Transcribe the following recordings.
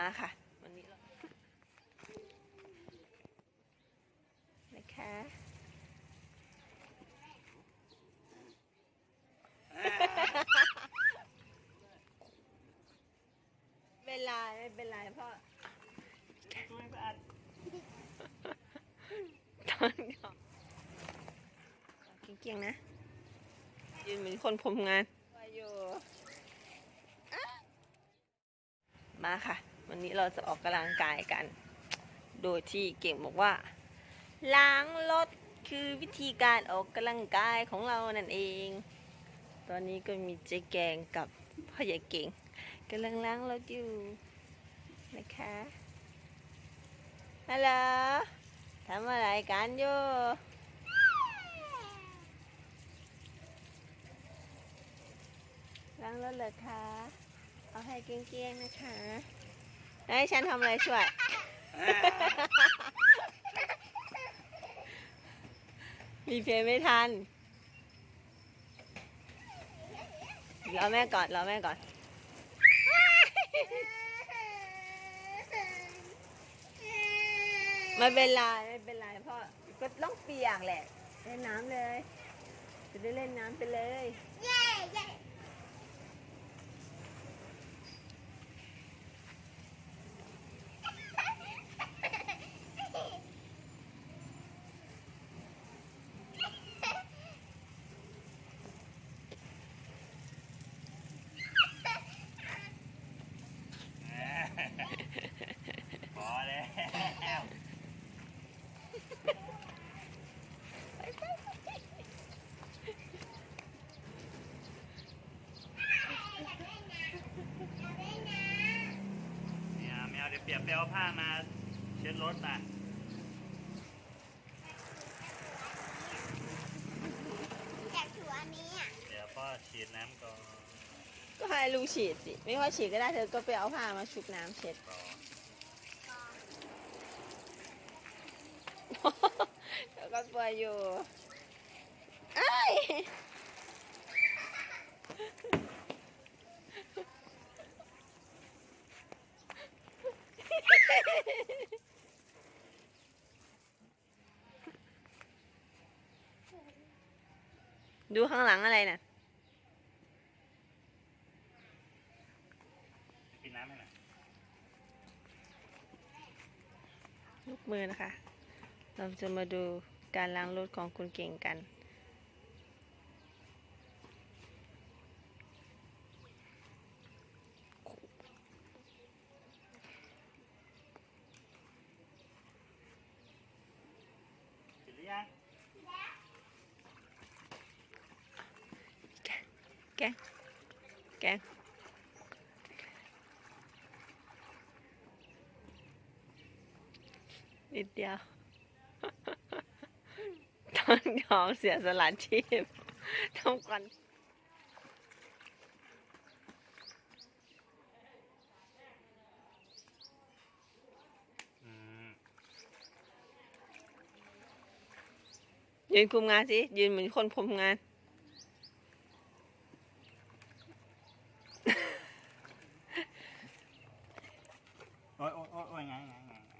มาค่ะ วันนี้เรานะคะไม่เป็นไรไม่เป็นไรพ่อตอนเดียวเก่งๆนะยืนเหมือนคนพรมงานว่าอยู่อะมาค่ะ วันนี้เราจะออกกำลังกายกัน โดยที่เก่งบอกว่า ล้างรถคือวิธีการออกกำลังกายของเรานั่นเอง ตอนนี้ก็มีเจ๊แกงกับพ่อใหญ่เก่งกำลังล้างรถอยู่นะคะฮัลโหลทำอะไรกันอยู่ล้างรถเหรอคะ เอาให้เกลี้ยงๆนะคะ ให้ฉันทำอะไรช่วย มีเพลงไม่ทัน รอแม่ก่อน รอแม่ก่อน ไม่เป็นไรไม่เป็นไรพ่อ ก็ต้องเปียกแหละ เล่นน้ำเลย จะได้เล่นน้ำไปเลยพอแล้ว เนี่ยแมวเดี๋ยวเปียก ไปเอาผ้ามาเช็ดรถน่ะอยากถืออันนี้อะเดี๋ยวพ่อฉีดน้ำก่อนก็ให้ลุงฉีดสิ ไม่ว่าฉีดก็ได้เธอก็ไปเอาผ้ามาชุบน้ำเช็ด ก่อนเดี๋ยวก็ตัวอยู่ไอ้าย ดูข้างหลังอะไรน่ะกินน้ำให้หน่อยลูกมือนะคะ เราจะมาดูการล้างรถของคุณเก่งกัน ฉีดหรือยัง แกงแกงนิดเดียวต้องยอมเสียสละชีพทำกันอืมยืนคุมงานสิ ยืนเหมือนคนคุมงาน โอ้ยโอ้ยโอ้ยโอ้ยไงไงไงไง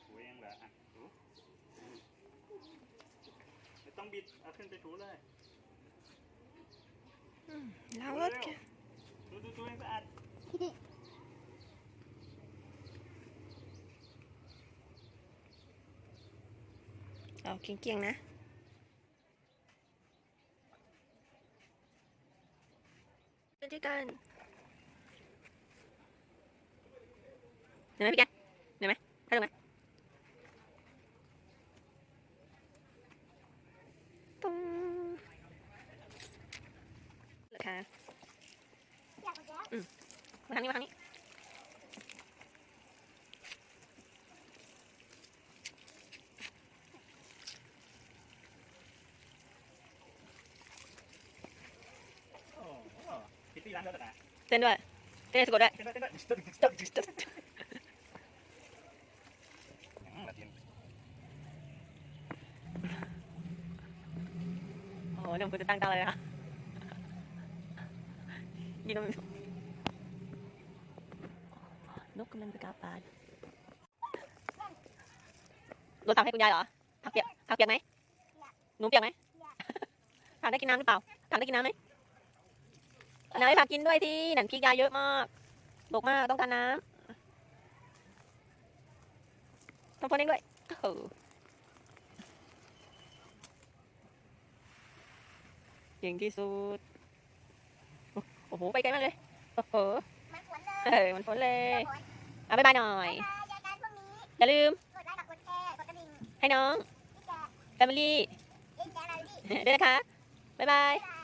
ถูเองเหรออะถูไม่ต้อ งบิดเอาขึ้นไปถูเลยล้างรถกันดูดูดูให้สะอาดเอาเก่งๆนะเล่นด้วยกันเห็นไหมพี่แกเห็นไหมได้ไหมตุ้งค่ะ อยากไปแล้วมาทางนี้มาทางนี้โอ้โหพิตตี้ร้านรถอะเต้นด้วยเต้นสะกดด้วยเต้นได้เต้นได้เต้นได้เต้นได้อืมละเทียนโอ้โหเดี๋ยวคุณจะตั้งตาเลยนะยินดี นกกำลังจะกาบปานรถตักให้คุณยายเหรอผักเปียกผักเปียกไหมหนูเปียกไหมผักได้กินน้ำหรือเปล่าผักได้กินน้ำไหมเอาน้ำให้ผักกินด้วยที่หนังพริกยายเยอะมากดกมากต้องการน้ำทำฟอนเองด้วยเออเก่งที่สุด โอ้โห ไปไกลมากเลย โอ้โหมันฝน เออ มันฝนเลย เอาบ๊ายบายหน่อย อย่าลืม ให้น้องแฟมิลี่ได้วยนะคะ บ๊ายบายบ๊ายบาย